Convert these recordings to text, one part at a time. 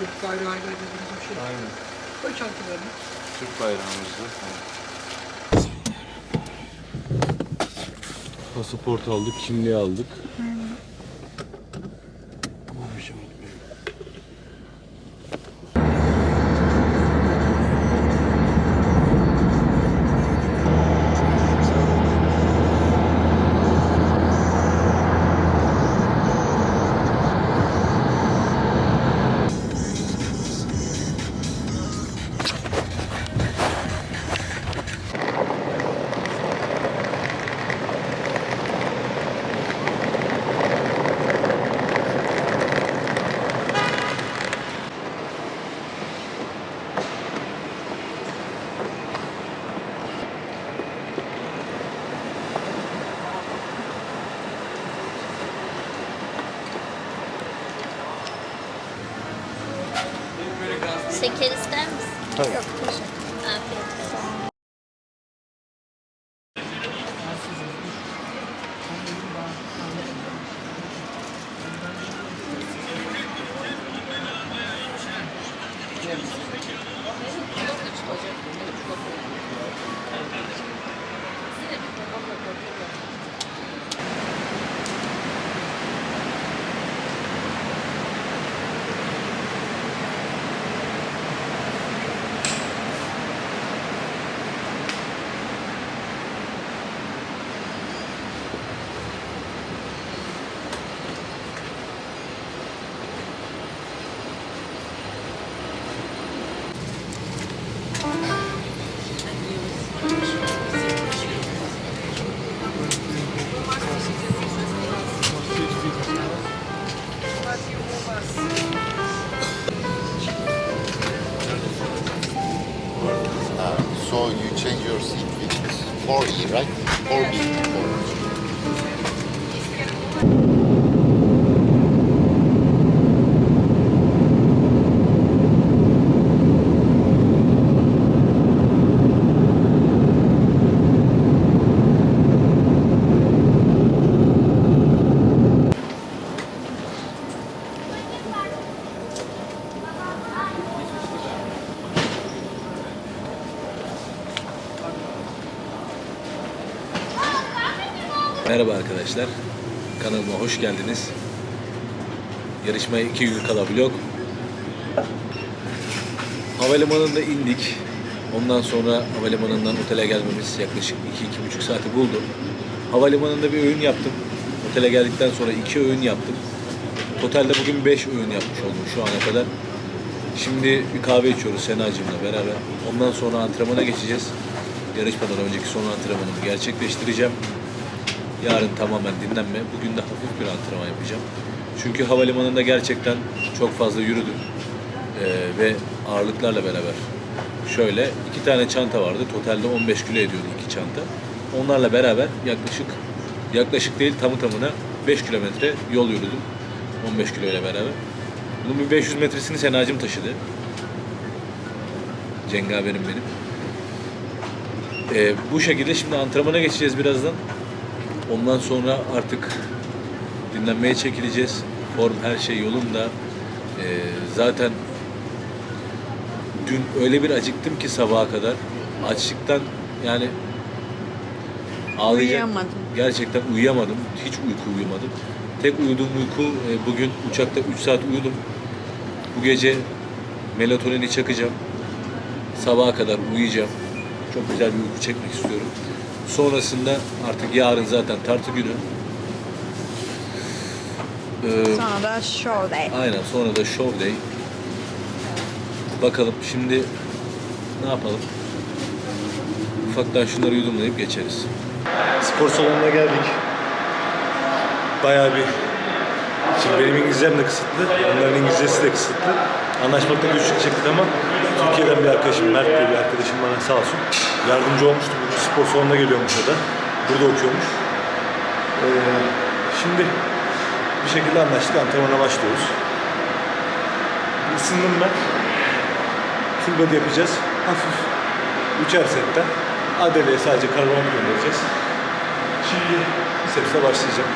Türk bayrağı ile dediğimiz bir şey. aynen. Koy çantalarını. Türk bayrağımızda. Pasaport aldık, kimliği aldık. Şeker ister misin? Tabii. Afiyet olsun. Uh, so you change your seat with 4E, right? 4B. 4. Merhaba arkadaşlar. Kanalıma hoş geldiniz. Yarışmaya iki gün kala vlog. Havalimanında indik. Ondan sonra havalimanından otele gelmemiz yaklaşık 2-2,5 saati buldu. Havalimanında bir öğün yaptım. Otele geldikten sonra iki öğün yaptım. Totalde bugün 5 öğün yapmış oldum şu ana kadar. Şimdi bir kahve içiyoruz Senacığımla beraber. Ondan sonra antrenmana geçeceğiz. Yarışmadan önceki son antrenmanımı gerçekleştireceğim. Yarın tamamen dinlenme. Bugün de hafif bir antrenman yapacağım. Çünkü havalimanında gerçekten çok fazla yürüdüm. Ee, ve ağırlıklarla beraber. Şöyle iki tane çanta vardı. Totalde 15 kilo ediyordu iki çanta. Onlarla beraber yaklaşık yaklaşık değil tamı tamına 5 kilometre yol yürüdüm. 15 kilo ile beraber. Bunun bir 500 metresini Senacım taşıdı. Cengaverim benim. Ee, bu şekilde şimdi antrenmana geçeceğiz birazdan. Ondan sonra artık dinlenmeye çekileceğiz. Form her şey yolunda. Ee, zaten dün öyle bir acıktım ki sabaha kadar. Açlıktan yani ağlayacak. Uyuyamadım. Gerçekten uyuyamadım. Hiç uyku uyumadım. Tek uyuduğum uyku e, bugün uçakta 3 saat uyudum. Bu gece melatonini çakacağım. Sabaha kadar uyuyacağım. Çok güzel bir uyku çekmek istiyorum. Sonrasında artık yarın zaten tartı günü. Ee, Sonra da show day. aynen sonra da show day. Bakalım şimdi ne yapalım? Ufaktan şunları yudumlayıp geçeriz. Spor salonuna geldik. Bayağı bir Şimdi benim İngilizcem de kısıtlı, onların İngilizcesi de kısıtlı. Anlaşmakta güçlük çektik ama Türkiye'den bir arkadaşım, Mert diye bir arkadaşım bana sağ olsun yardımcı olmuştu. Bugün spor salonuna geliyormuş o da. Burada okuyormuş. Ee, şimdi bir şekilde anlaştık, antrenmana başlıyoruz. Isındım ben. Full body yapacağız. Hafif üçer setten. Adele'ye sadece karbon göndereceğiz. Şimdi biseps'e başlayacağım.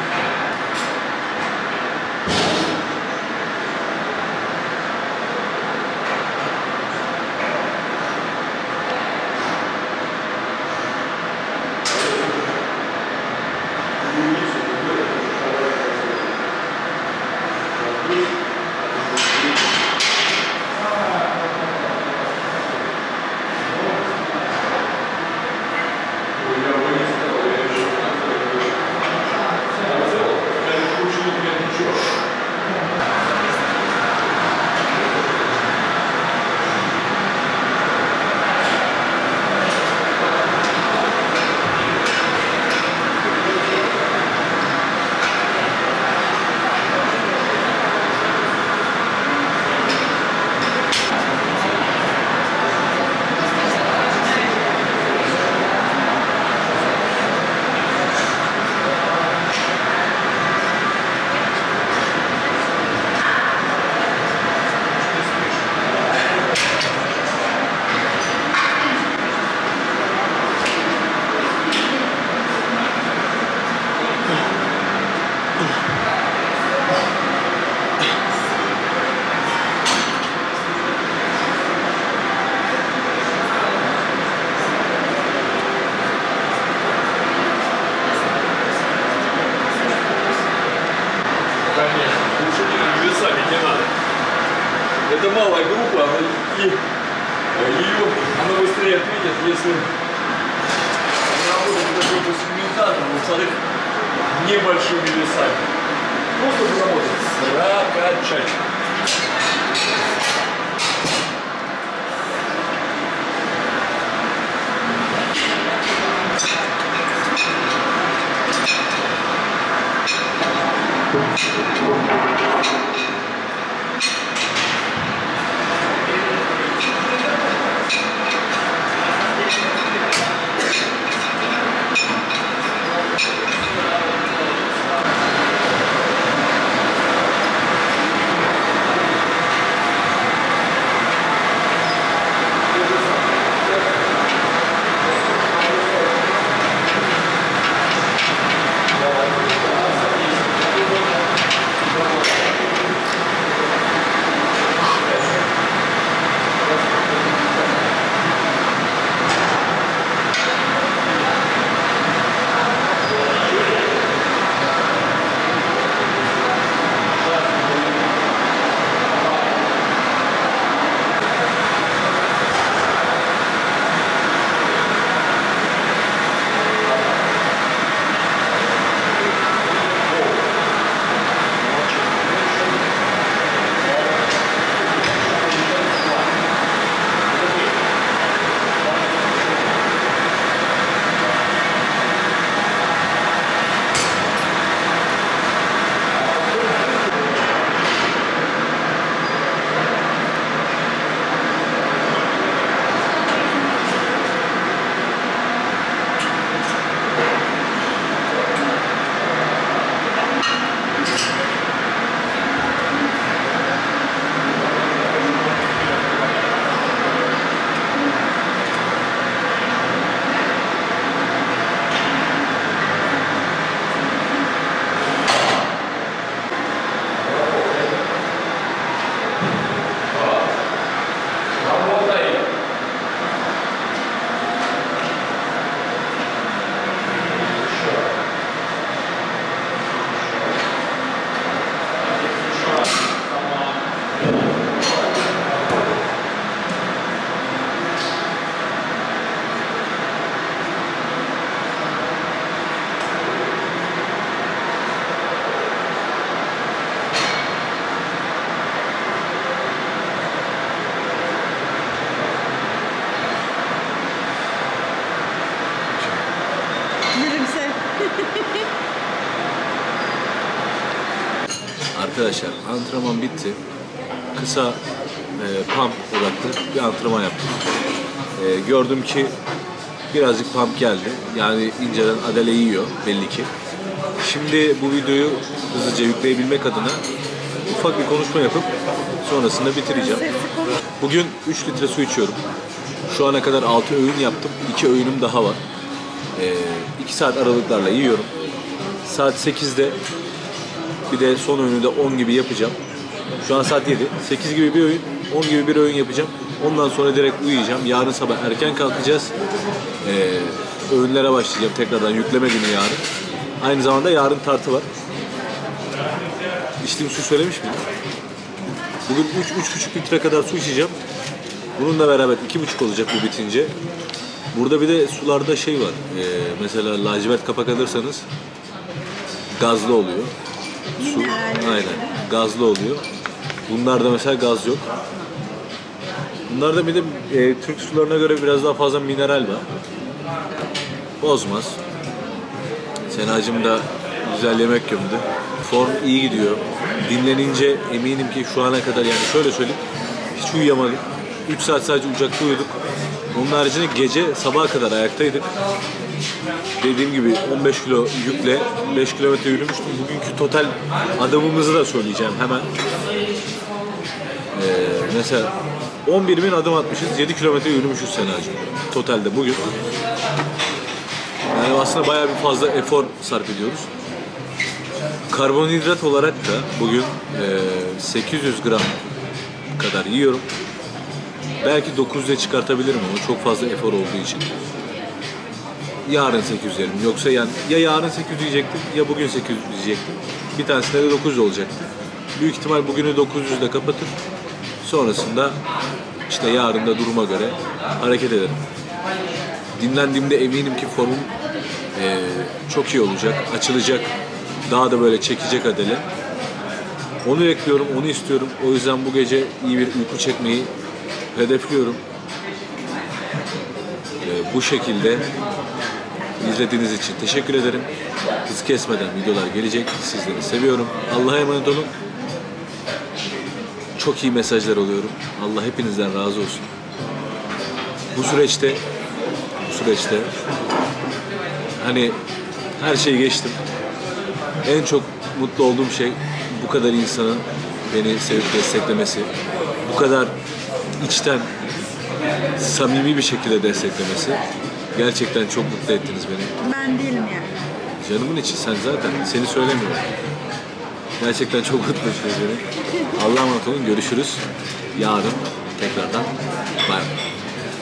буква, и ее, она быстрее ответит, если работать даже вот элементарно, во-вторых, небольшими весами. Просто поработать. Сракачать. Arkadaşlar antrenman bitti. Kısa e, pump odaklı bir antrenman yaptık. E, gördüm ki birazcık pump geldi. Yani inceden adele yiyor belli ki. Şimdi bu videoyu hızlıca yükleyebilmek adına ufak bir konuşma yapıp sonrasında bitireceğim. Bugün 3 litre su içiyorum. Şu ana kadar 6 öğün yaptım. 2 öğünüm daha var. 2 saat aralıklarla yiyorum. Saat 8'de bir de son öğünü de 10 gibi yapacağım. Şu an saat 7. 8 gibi bir öğün, 10 gibi bir öğün yapacağım. Ondan sonra direkt uyuyacağım. Yarın sabah erken kalkacağız. Ee, öğünlere başlayacağım tekrardan. Yükleme günü yarın. Aynı zamanda yarın tartı var. İçtiğim su söylemiş miydim? Bugün 3-3,5 litre kadar su içeceğim. Bununla beraber 2,5 olacak bu bitince. Burada bir de sularda şey var. Ee, mesela lacivert kapak alırsanız gazlı oluyor. Su, aynen. Gazlı oluyor. Bunlarda mesela gaz yok. Bunlarda bir de e, Türk sularına göre biraz daha fazla mineral var. Bozmaz. Senacım da güzel yemek gömdü. Form iyi gidiyor. Dinlenince eminim ki şu ana kadar yani şöyle söyleyeyim. Hiç uyuyamadım. 3 saat sadece uçakta uyuduk. Onun haricinde gece sabaha kadar ayaktaydık. Dediğim gibi 15 kilo yükle 5 kilometre yürümüştüm. Bugünkü total adımımızı da söyleyeceğim hemen. Ee, mesela 11 bin adım atmışız. 7 kilometre yürümüşüz Senacığım. Totalde bugün. Yani aslında bayağı bir fazla efor sarf ediyoruz. Karbonhidrat olarak da bugün e, 800 gram kadar yiyorum. Belki 900'e çıkartabilirim ama çok fazla efor olduğu için. Yarın 800 yerim. Yoksa yani ya yarın 800 yiyecektim ya bugün 800 yiyecektim. Bir tanesinde de 900 olacaktı. Büyük ihtimal bugünü 900'de kapatır. Sonrasında işte yarın da duruma göre hareket ederim. Dinlendiğimde eminim ki formum eee, çok iyi olacak, açılacak, daha da böyle çekecek Adele. Onu bekliyorum, onu istiyorum. O yüzden bu gece iyi bir uyku çekmeyi hedefliyorum. Eee, bu şekilde izlediğiniz için teşekkür ederim. Hız kesmeden videolar gelecek. Sizleri seviyorum. Allah'a emanet olun. Çok iyi mesajlar alıyorum. Allah hepinizden razı olsun. Bu süreçte bu süreçte hani her şeyi geçtim. En çok mutlu olduğum şey bu kadar insanın beni sevip desteklemesi. Bu kadar içten samimi bir şekilde desteklemesi. Gerçekten çok mutlu ettiniz beni. Ben değilim yani. Canımın içi sen zaten. Seni söylemiyorum. Gerçekten çok mutlu ettiniz beni. Allah'a emanet olun. Görüşürüz. Yarın tekrardan. Bay bay.